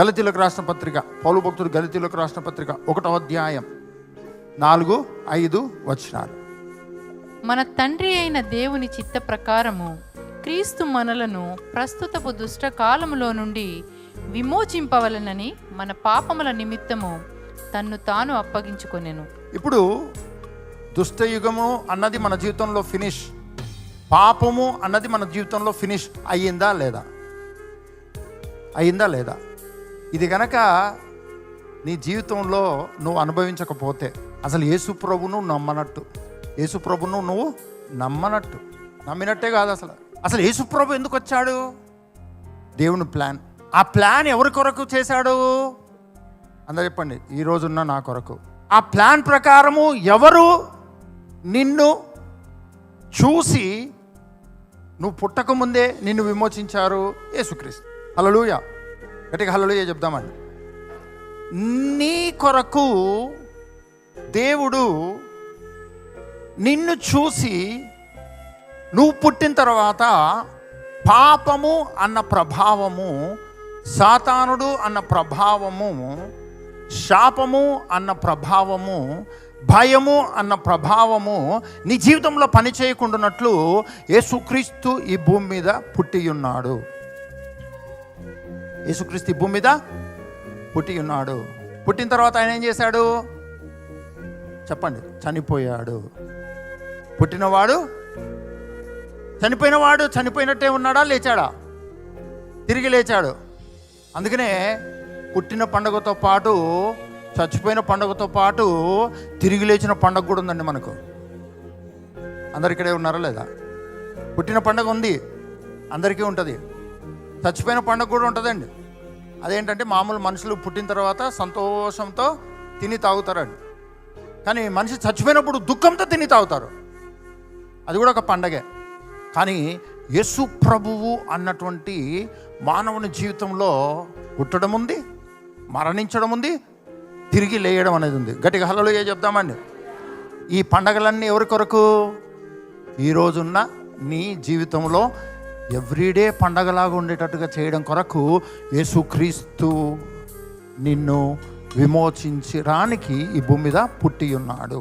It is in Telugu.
గలితీలకు రాసిన పత్రిక పౌలు భక్తుడు గలితీలకు రాసిన పత్రిక ఒకటో అధ్యాయం. నాలుగు ఐదు వచనాలు. మన తండ్రి అయిన దేవుని చిత్త ప్రకారము క్రీస్తు మనలను ప్రస్తుతపు దుష్ట కాలములో నుండి విమోచింపవలనని మన పాపముల నిమిత్తము తన్ను తాను అప్పగించుకొనెను. ఇప్పుడు దుష్టయుగము అన్నది మన జీవితంలో ఫినిష్ పాపము అన్నది మన జీవితంలో ఫినిష్ అయ్యిందా లేదా? అయ్యిందా లేదా? ఇది గనక నీ జీవితంలో నువ్వు అనుభవించకపోతే అసలు యేసు ప్రభును నమ్మనట్టు. యేసు ప్రభును నువ్వు నమ్మనట్టు. నమ్మినట్టే కాదు అసలు. అసలు యేసు ప్రభు ఎందుకు వచ్చాడు? దేవుని ప్లాన్. ఆ ప్లాన్ ఎవరి కొరకు చేశాడు? అందరు చెప్పండి ఈ రోజున్న నా కొరకు. ఆ ప్లాన్ ప్రకారము ఎవరు నిన్ను చూసి నువ్వు పుట్టకముందే నిన్ను విమోచించారు యేసుక్రీస్తు. అలలుయా గట్టిగా హలలుయ చెప్దామని నీ కొరకు దేవుడు నిన్ను చూసి నువ్వు పుట్టిన తర్వాత పాపము అన్న ప్రభావము సాతానుడు అన్న ప్రభావము శాపము అన్న ప్రభావము భయము అన్న ప్రభావము నీ జీవితంలో పని యేసుక్రీస్తు ఈ భూమి మీద పుట్టి ఉన్నాడు యేసుక్రీస్తు భూమి మీద పుట్టి ఉన్నాడు. పుట్టిన తర్వాత ఆయన ఏం చేశాడు? చెప్పండి. చనిపోయాడు. పుట్టినవాడు? చనిపోయినవాడు చనిపోయినట్టే ఉన్నాడా? లేచాడా? తిరిగి లేచాడు. అందుకనే పుట్టిన పండుగతో పాటు చచ్చిపోయిన పండుగతో పాటు తిరిగి లేచిన పండుగ కూడా ఉందండి మనకు. అందరు ఇక్కడే ఉన్నారా లేదా? పుట్టిన పండుగ ఉంది. అందరికీ ఉంటుంది. చచ్చిపోయిన పండుగ కూడా ఉంటుందండి. అదేంటంటే మామూలు మనుషులు పుట్టిన తర్వాత సంతోషంతో తిని తాగుతారండి. కానీ మనిషి చచ్చిపోయినప్పుడు దుఃఖంతో తిని తాగుతారు. అది కూడా ఒక పండగే. కానీ యేసు ప్రభువు అన్నటువంటి మానవుని జీవితంలో పుట్టడం ఉంది మరణించడం ఉంది తిరిగి లేయడం అనేది ఉంది. గట్టిగా హలలో ఏ చెప్దామండి. ఈ పండగలన్నీ ఎవరి కొరకు? ఈరోజున్న నీ జీవితంలో ఎవ్రీడే పండగలాగా ఉండేటట్టుగా చేయడం కొరకు యేసుక్రీస్తు నిన్ను విమోచించడానికి ఈ భూమి మీద పుట్టి ఉన్నాడు.